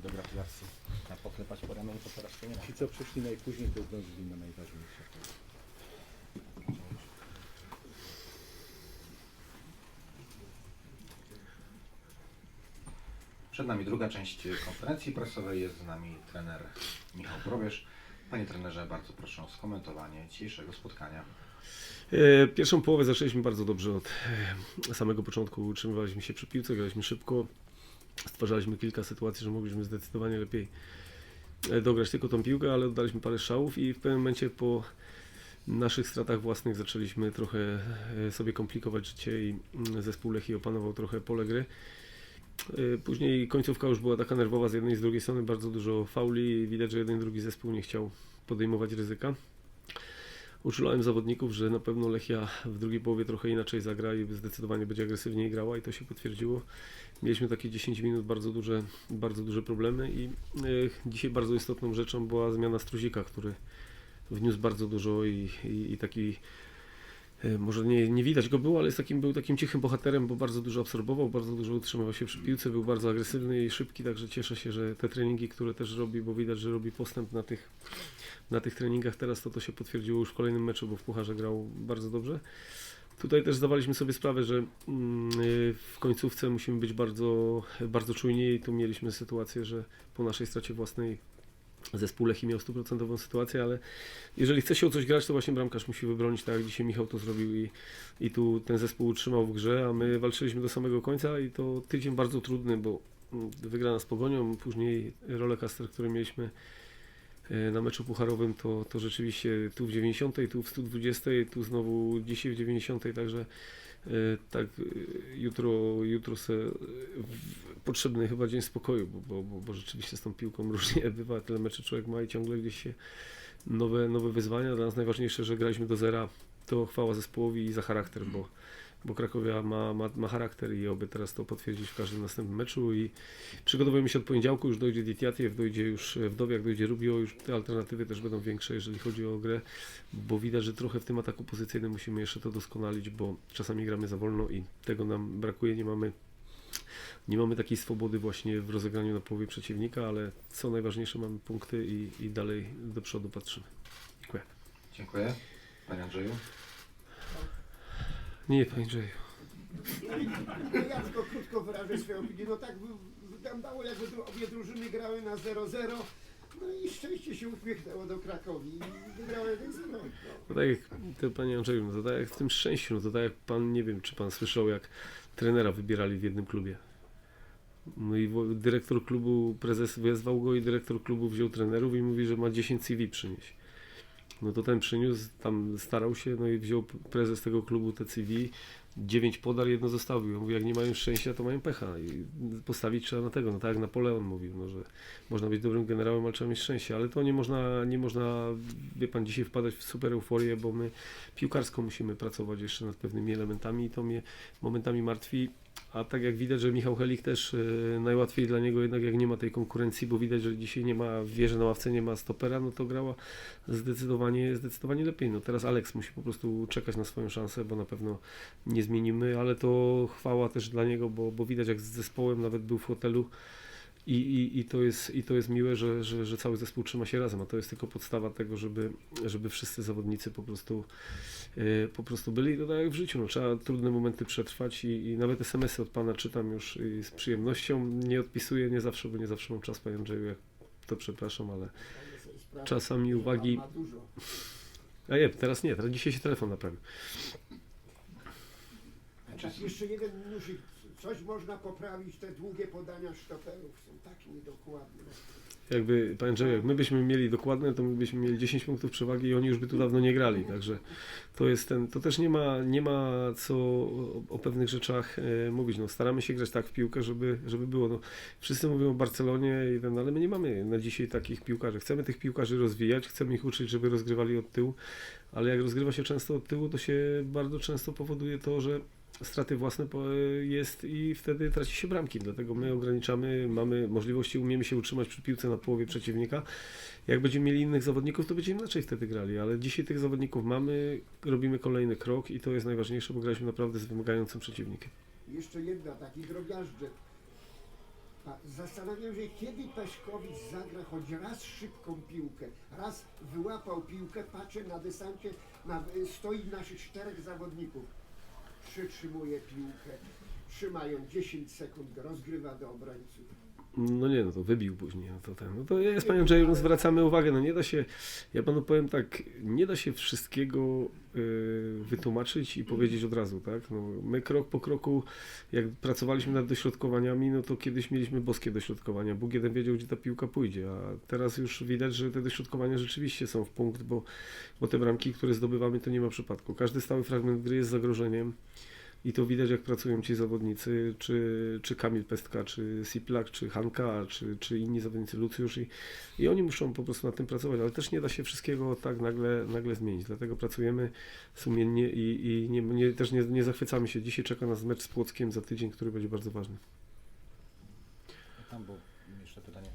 do gratulacji. Na poklepać po ramieniu to teraz nie ma. Ci, co przyszli najpóźniej, to zdążyli na najważniejsze. Przed nami druga część konferencji prasowej. Jest z nami trener Michał Probierz. Panie trenerze, bardzo proszę o skomentowanie dzisiejszego spotkania. E, Pierwszą połowę zaczęliśmy bardzo dobrze od e, samego początku. Utrzymywaliśmy się przy piłce, graliśmy szybko. Stwarzaliśmy kilka sytuacji, że mogliśmy zdecydowanie lepiej e, dograć tylko tą piłkę, ale oddaliśmy parę strzałów i w pewnym momencie po naszych stratach własnych zaczęliśmy trochę e, sobie komplikować życie i mm, zespół Lechii opanował trochę pole gry. E, Później końcówka już była taka nerwowa z jednej i z drugiej strony, bardzo dużo fauli widać, że jeden i drugi zespół nie chciał podejmować ryzyka. Uczulałem zawodników, że na pewno Lechia w drugiej połowie trochę inaczej zagra i zdecydowanie będzie agresywniej grała i to się potwierdziło. Mieliśmy takie 10 minut bardzo duże, bardzo duże problemy i e, dzisiaj bardzo istotną rzeczą była zmiana Struzika, który wniósł bardzo dużo i, i, i taki może nie, nie widać go było, ale jest takim, był takim cichym bohaterem, bo bardzo dużo absorbował, bardzo dużo utrzymywał się przy piłce, był bardzo agresywny i szybki, także cieszę się, że te treningi, które też robi, bo widać, że robi postęp na tych, na tych treningach teraz, to to się potwierdziło już w kolejnym meczu, bo w Pucharze grał bardzo dobrze. Tutaj też zdawaliśmy sobie sprawę, że mm, y, w końcówce musimy być bardzo, bardzo czujni i tu mieliśmy sytuację, że po naszej stracie własnej zespół Lechii miał stuprocentową sytuację, ale jeżeli chce się o coś grać, to właśnie bramkarz musi wybronić, tak jak dzisiaj Michał to zrobił i, i tu ten zespół utrzymał w grze, a my walczyliśmy do samego końca i to tydzień bardzo trudny, bo wygrana z Pogonią, później rollercoaster, który mieliśmy e, na meczu pucharowym, to, to rzeczywiście tu w 90, tu w 120, tu znowu dzisiaj w 90, także tak e, jutro, jutro se w- potrzebny chyba dzień spokoju, bo, bo, bo, bo rzeczywiście z tą piłką różnie bywa, tyle meczy człowiek ma i ciągle gdzieś się nowe, nowe wyzwania. Dla nas najważniejsze, że graliśmy do zera, to chwała zespołowi i za charakter, bo, bo Krakowia ma, ma, ma charakter i oby teraz to potwierdzić w każdym następnym meczu i przygotowujemy się od poniedziałku, już dojdzie Ditiatiew, dojdzie już Wdowiak, dojdzie Rubio, już te alternatywy też będą większe, jeżeli chodzi o grę, bo widać, że trochę w tym ataku pozycyjnym musimy jeszcze to doskonalić, bo czasami gramy za wolno i tego nam brakuje, nie mamy nie mamy takiej swobody właśnie w rozegraniu na połowie przeciwnika, ale co najważniejsze mamy punkty i, i dalej do przodu patrzymy. Dziękuję. Dziękuję. Panie Andrzeju. Nie, panie Andrzeju. Ja tylko krótko wyrażę swoją opinię. No tak by- wyglądało, jakby dru- obie drużyny grały na 0-0. No i szczęście się uśmiechnęło do Krakowi i wygrały 1-0. No. To tak jak, to panie Andrzeju, no to tak jak w tym szczęściu, no to tak jak pan, nie wiem, czy pan słyszał, jak trenera wybierali w jednym klubie. No i dyrektor klubu, prezes wezwał go i dyrektor klubu wziął trenerów i mówi, że ma 10 CV przynieść. No to ten przyniósł, tam starał się, no i wziął prezes tego klubu te CV, 9 podar, jedno zostawił. Mówi, jak nie mają szczęścia, to mają pecha i postawić trzeba na tego. No tak jak Napoleon mówił, no, że można być dobrym generałem, ale trzeba mieć szczęście. Ale to nie można, nie można, wie pan, dzisiaj wpadać w super euforię, bo my piłkarsko musimy pracować jeszcze nad pewnymi elementami i to mnie momentami martwi. A tak jak widać, że Michał Helik też e, najłatwiej dla niego jednak jak nie ma tej konkurencji, bo widać, że dzisiaj nie ma, wie, że na ławce nie ma stopera, no to grała zdecydowanie, zdecydowanie lepiej. No teraz Alex musi po prostu czekać na swoją szansę, bo na pewno nie zmienimy, ale to chwała też dla niego, bo, bo widać jak z zespołem nawet był w hotelu i, i, i, to, jest, i to jest miłe, że, że, że cały zespół trzyma się razem, a to jest tylko podstawa tego, żeby, żeby wszyscy zawodnicy po prostu, e, po prostu byli. I to tak jak w życiu, no, trzeba trudne momenty przetrwać i, i nawet SMS-y od Pana czytam już z przyjemnością. Nie odpisuję, nie zawsze, bo nie zawsze mam czas, Panie Andrzeju, jak to przepraszam, ale czasami uwagi... A nie, teraz nie, teraz dzisiaj się telefon naprawił. Tak, jeszcze jeden minusik. Coś można poprawić, te długie podania sztoperów są tak niedokładne. Jakby, Panie Andrzeju, jak my byśmy mieli dokładne, to my byśmy mieli 10 punktów przewagi i oni już by tu dawno nie grali, także to jest ten, to też nie ma, nie ma co o, o pewnych rzeczach e, mówić, no staramy się grać tak w piłkę, żeby, żeby było, no wszyscy mówią o Barcelonie i ten, ale my nie mamy na dzisiaj takich piłkarzy, chcemy tych piłkarzy rozwijać, chcemy ich uczyć, żeby rozgrywali od tyłu, ale jak rozgrywa się często od tyłu, to się bardzo często powoduje to, że straty własne jest i wtedy traci się bramki. Dlatego my ograniczamy, mamy możliwości, umiemy się utrzymać przy piłce na połowie przeciwnika. Jak będziemy mieli innych zawodników, to będziemy inaczej wtedy grali, ale dzisiaj tych zawodników mamy, robimy kolejny krok i to jest najważniejsze, bo graliśmy naprawdę z wymagającym przeciwnikiem. Jeszcze jedna, taki drobiażdżek. Zastanawiam się, kiedy Peszkowicz zagra choć raz szybką piłkę, raz wyłapał piłkę, patrzę na dystancie, na, stoi naszych czterech zawodników. Przytrzymuje piłkę, trzymają 10 sekund, rozgrywa do obrońców. No nie, no to wybił później. No to, ten, no to jest panią Jay, no zwracamy uwagę, no nie da się, ja panu powiem tak, nie da się wszystkiego y, wytłumaczyć i powiedzieć od razu, tak? No, my krok po kroku, jak pracowaliśmy nad dośrodkowaniami, no to kiedyś mieliśmy boskie dośrodkowania. Bóg jeden wiedział, gdzie ta piłka pójdzie, a teraz już widać, że te dośrodkowania rzeczywiście są w punkt, bo, bo te bramki, które zdobywamy, to nie ma przypadku. Każdy stały fragment gry jest zagrożeniem. I to widać, jak pracują ci zawodnicy, czy, czy Kamil Pestka, czy Siplak, czy Hanka, czy, czy inni zawodnicy, Lucjusz i, i oni muszą po prostu nad tym pracować, ale też nie da się wszystkiego tak nagle, nagle zmienić, dlatego pracujemy sumiennie i, i nie, nie, też nie, nie zachwycamy się. Dzisiaj czeka nas mecz z Płockiem za tydzień, który będzie bardzo ważny. Tam było jeszcze pytanie.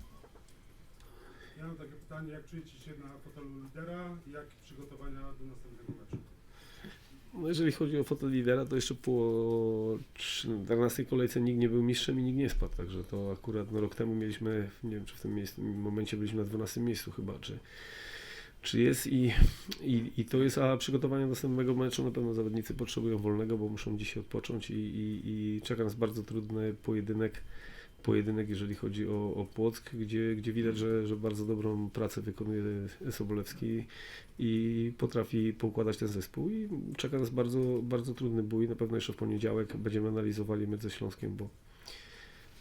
Ja mam takie pytanie, jak czujecie się na fotelu lidera i jak przygotowania do następnego meczu? No jeżeli chodzi o fotel lidera, to jeszcze po 14 kolejce nikt nie był mistrzem i nikt nie spadł, także to akurat no, rok temu mieliśmy, nie wiem czy w tym miejscu, momencie byliśmy na 12 miejscu chyba, czy, czy jest i, i, i to jest, a przygotowania do następnego meczu na pewno zawodnicy potrzebują wolnego, bo muszą dzisiaj odpocząć i, i, i czeka nas bardzo trudny pojedynek, pojedynek jeżeli chodzi o, o Płock, gdzie, gdzie widać, że, że bardzo dobrą pracę wykonuje Sobolewski i potrafi poukładać ten zespół i czeka nas bardzo, bardzo trudny bój. Na pewno jeszcze w poniedziałek będziemy analizowali mecz ze Śląskiem, bo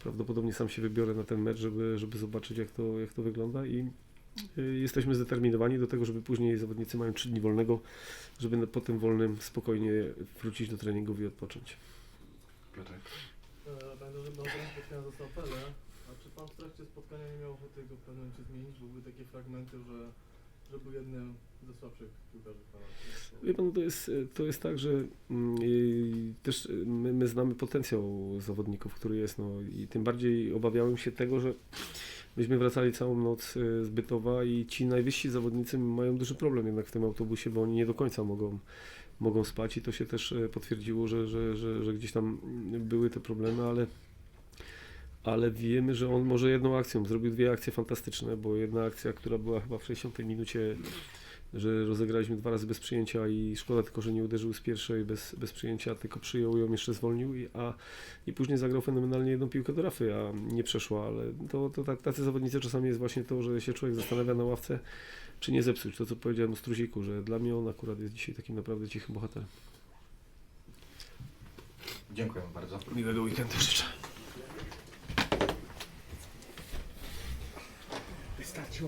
prawdopodobnie sam się wybiorę na ten mecz, żeby, żeby zobaczyć jak to, jak to wygląda i y, jesteśmy zdeterminowani do tego, żeby później zawodnicy mają 3 dni wolnego, żeby po tym wolnym spokojnie wrócić do treningów i odpocząć. Piotr. Będę, że do obrony spotkania został Pele. A czy pan w trakcie spotkania nie miał ochoty go w pewnym momencie zmienić? Były takie fragmenty, że, że był jednym ze słabszych piłkarzy pana. Wie pan, to jest, to jest tak, że i też my, my znamy potencjał zawodników, który jest, no i tym bardziej obawiałem się tego, że myśmy wracali całą noc e, z Bytowa i ci najwyżsi zawodnicy mają duży problem jednak w tym autobusie, bo oni nie do końca mogą, mogą spać i to się też e, potwierdziło, że, że, że, że gdzieś tam były te problemy, ale ale wiemy, że on może jedną akcją, zrobił dwie akcje fantastyczne, bo jedna akcja, która była chyba w 60 minucie że rozegraliśmy dwa razy bez przyjęcia i szkoda tylko, że nie uderzył z pierwszej bez, bez przyjęcia, tylko przyjął ją, jeszcze zwolnił, i, a, i później zagrał fenomenalnie jedną piłkę do Rafy, a nie przeszła, ale to, to tak, tacy zawodnicy czasami jest właśnie to, że się człowiek zastanawia na ławce, czy nie zepsuć, to co powiedziałem o Struziku, że dla mnie on akurat jest dzisiaj takim naprawdę cichym bohaterem. Dziękuję bardzo. Miłego weekendu życzę. Wystarczy